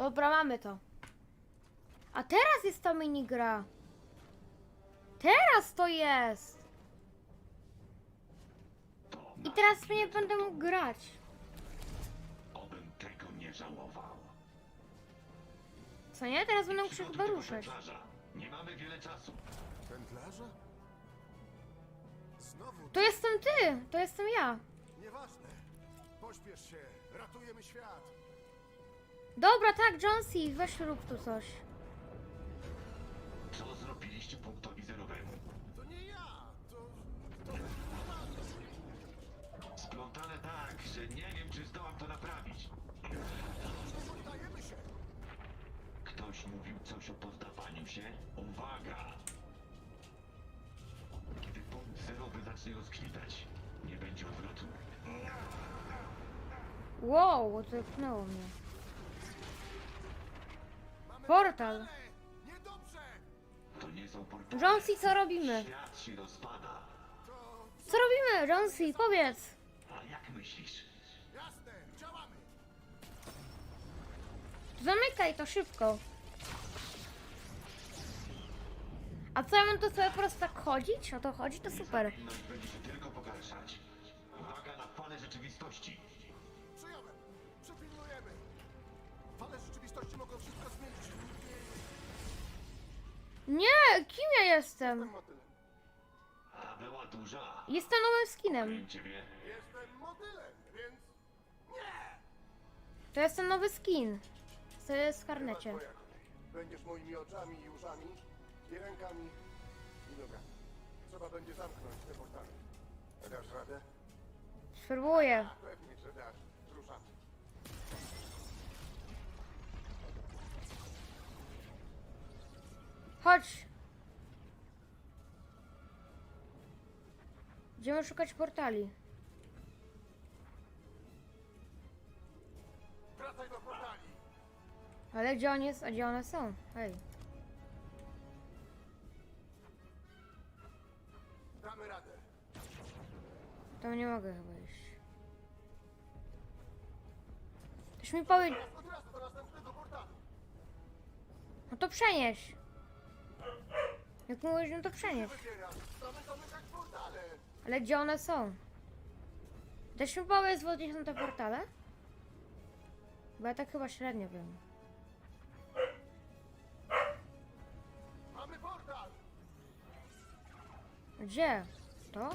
Dobra, mamy to. A teraz jest ta minigra. Teraz to jest. I teraz nie będę mógł grać. obym tego nie żałował. Co nie? Teraz będę mógł się chyba ruszać. pętlarza. Nie mamy wiele czasu. Pętlarza? Znowu To jestem ty! To jestem ja. nieważne. Pośpiesz się, ratujemy świat. Dobra, tak, Jonesy, weź rób tu coś. Co zrobiliście punktowi zerowemu? To nie ja, to... to... Splątane tak, że nie wiem, czy zdołam to naprawić. Poddajemy się. Ktoś mówił coś o poddawaniu się? Uwaga! Kiedy punkt zerowy zacznie rozkwitać, nie będzie odwrotu. Wow, zepchnęło mnie. Portal. portale. Niedobrze. To nie są portale. Jonesy, co robimy? Świat się rozpada. To... Co robimy, Jonesy? Powiedz. A jak myślisz? Jasne, działamy. Zamykaj to szybko. A co ja mam to sobie po prostu tak chodzić? O to chodzi? To super. Będzie się tylko pogarszać. Kim ja jestem? Była duża. Jestem nowym skinem. Ciebie, Jestem motylem, więc... Nie! To jestem nowy skin. Co jest w karnecie. Twoja kolej. Będziesz moimi oczami i uszami, i rękami, i nogami. Trzeba będzie zamknąć te portale. Dasz radę? Spróbuję. Pewnie, że dasz. Ruszamy. Chodź. Idziemy szukać portali. Wracaj do portali! Ale gdzie on jest, a gdzie one są? Hej. Damy radę. Tam nie mogę chyba iść. Ktoś mi powie... Teraz od razu do następnego portalu. No to przenieś. Jak mówisz, no to przenieś. Wybierasz. Mamy zamykać portale. Ale gdzie one są? Też mi bo gdzie są te portale? Bo ja tak chyba średnio wiem. Mamy portal! Gdzie? To?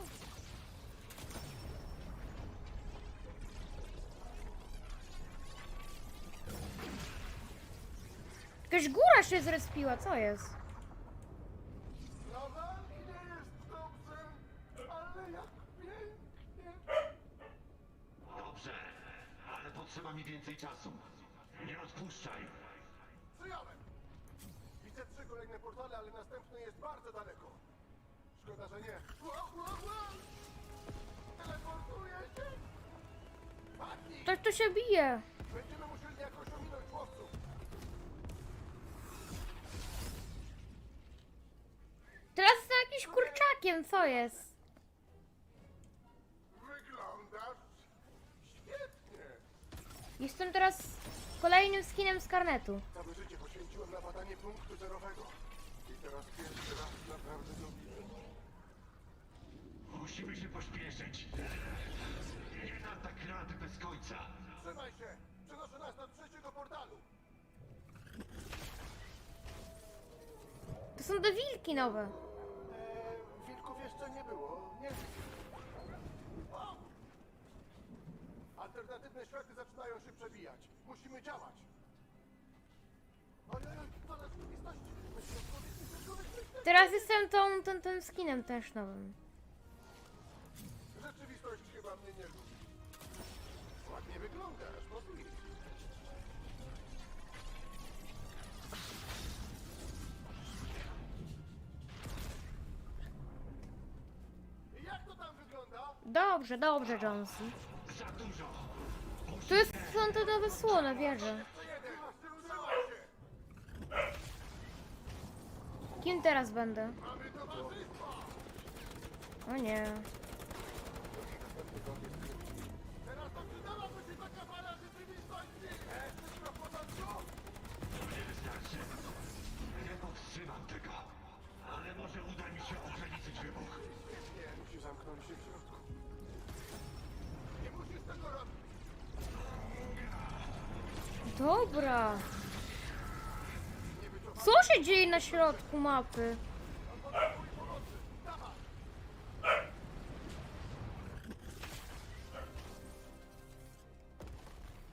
Jakaś góra się zrespiła, co jest? Potrzeba mi więcej czasu. Nie odpuszczaj. Przyjąłem. Widzę trzy kolejne portale, ale następny jest bardzo daleko. Szkoda, że nie. Ła, ła, ła! Teleportuję się! Padnij! Ktoś tu się bije. Będziemy musieli jakoś ominąć łowców. Teraz jestem jakimś kurczakiem, co jest? Wyglądasz świetnie. Jestem teraz kolejnym skinem z karnetu. Całe życie poświęciłem na badanie punktu zerowego. I teraz pierwszy raz naprawdę go widzę. Musimy się pośpieszyć. Tak rady bez końca. Trzymaj się! Przenoszę nas do trzeciego portalu. To są te wilki nowe. Alternatywne światy zaczynają się przebijać. Musimy działać. To. Myślę. Teraz jestem tą, tym, tym skinem też nowym. Rzeczywistość chyba mnie nie lubi. Ładnie wyglądasz, pozwól. Jak to tam wygląda? Dobrze, dobrze, Jonesy. Za dużo. Tu jest sprzątana wysłona, wierzę. Kim teraz będę? O nie. Nie powstrzymam tego, ale może uda mi się ograniczyć wybuch. Zamknąć się w środku. Nie musisz tego robić! Dobra. Co się dzieje na środku mapy?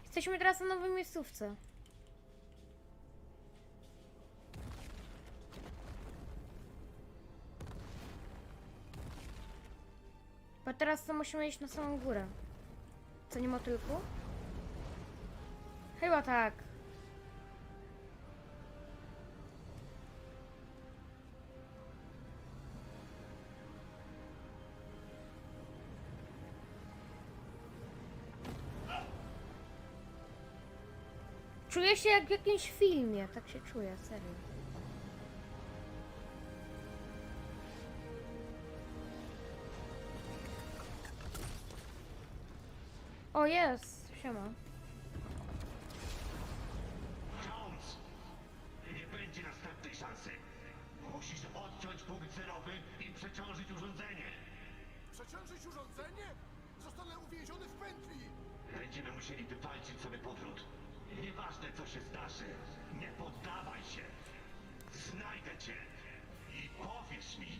Jesteśmy teraz na nowej miejscówce. Bo teraz to musimy iść na samą górę. Co nie motylku? Chyba tak. Czuję się jak w jakimś filmie, tak się czuję, serio. O, jest, siema. Punkt zerowy i przeciążyć urządzenie. Przeciążyć urządzenie? Zostanę uwięziony w pętli! Będziemy musieli wywalczyć sobie powrót. Nieważne co się zdarzy, nie poddawaj się. Znajdę cię i powiesz mi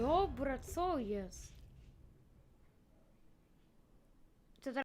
Dobra, co jest?